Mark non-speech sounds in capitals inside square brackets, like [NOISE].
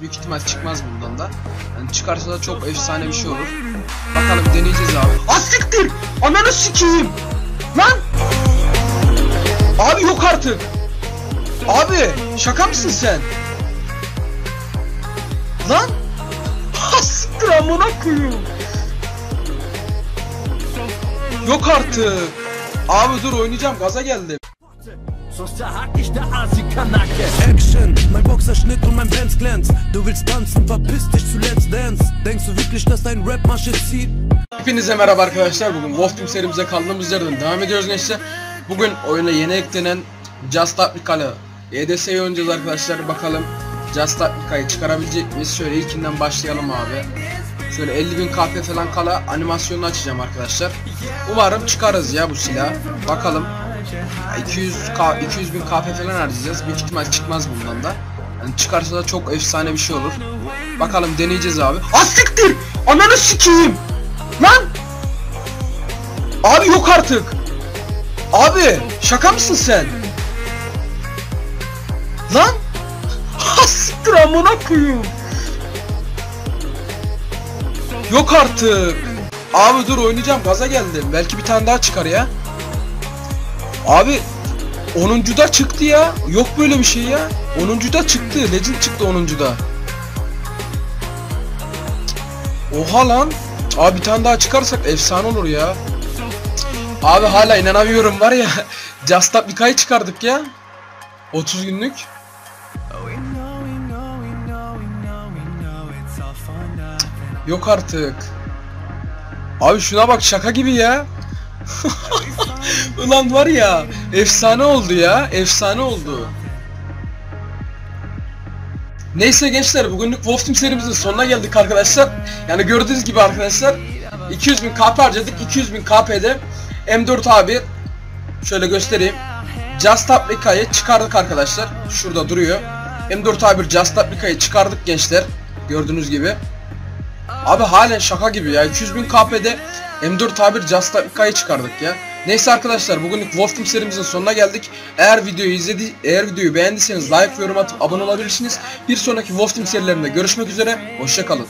Büyük ihtimal çıkmaz bundan da. Yani çıkarsa da çok efsane bir şey olur. Bakalım deneyeceğiz abi. Asiktir! Ananı sikeyim! Lan! Abi yok artık. Abi şaka mısın sen? Lan! Asiktir amına koyayım. Yok artık. Abi dur oynayacağım gaza geldim. Sonst zerhack ich der Asi-Kanake. Action, mein Boxerschnitt Benz glänzt. Du willst tanzen, verpiss dich zu Let's Dance. Denkst du wirklich, dass dein Rap Masche zieht? Hepinize merhaba arkadaşlar. Bugün Wolf Team serimize kaldığımız yerden devam ediyoruz gençler. Bugün oyuna yeni eklenen Just Applica'lı EDS'yi oynayacağız arkadaşlar. Bakalım Just Applica'yı çıkarabilecek miyiz? Şöyle ilkinden başlayalım abi. Şöyle 50.000 KP falan kala animasyonunu açacağım arkadaşlar. Umarım çıkarız ya bu silah. Bakalım. 200 K 200 bin KP falan harcayacağız. Büyük ihtimal çıkmaz bundan da. Yani çıkarsa da çok efsane bir şey olur. Bakalım deneyeceğiz abi. Asiktir! Ananı sikeyim! Lan! Abi yok artık. Abi şaka mısın sen? Lan! [LAUGHS] Siktir amına koyayım. Yok artık. Abi dur oynayacağım gaza geldim. Belki bir tane daha çıkar ya. Abi 10. da çıktı ya. Yok böyle bir şey ya. 10. da çıktı. Legend çıktı 10. da. Oha lan. Abi bir tane daha çıkarsak efsane olur ya. Abi hala inanamıyorum var ya. [LAUGHS] Just Up Nika'yı çıkardık ya. 30 günlük. Yok artık. Abi şuna bak şaka gibi ya. [LAUGHS] Ulan var ya efsane oldu ya efsane oldu. Neyse gençler bugünlük Wolf Team serimizin sonuna geldik arkadaşlar. Yani gördüğünüz gibi arkadaşlar 200.000 KP harcadık 200.000 KP'de M4 abi şöyle göstereyim. Just Applica'yı çıkardık arkadaşlar. Şurada duruyor. M4 abi Just Applica'yı çıkardık gençler. Gördüğünüz gibi. Abi halen şaka gibi ya. 200.000 KP'de M4 tabir Just Applica'yı çıkardık ya. Neyse arkadaşlar bugünlük Wolf Team serimizin sonuna geldik. Eğer videoyu izledi, eğer videoyu beğendiyseniz like yorum atıp abone olabilirsiniz. Bir sonraki Wolf Team serilerinde görüşmek üzere. Hoşçakalın.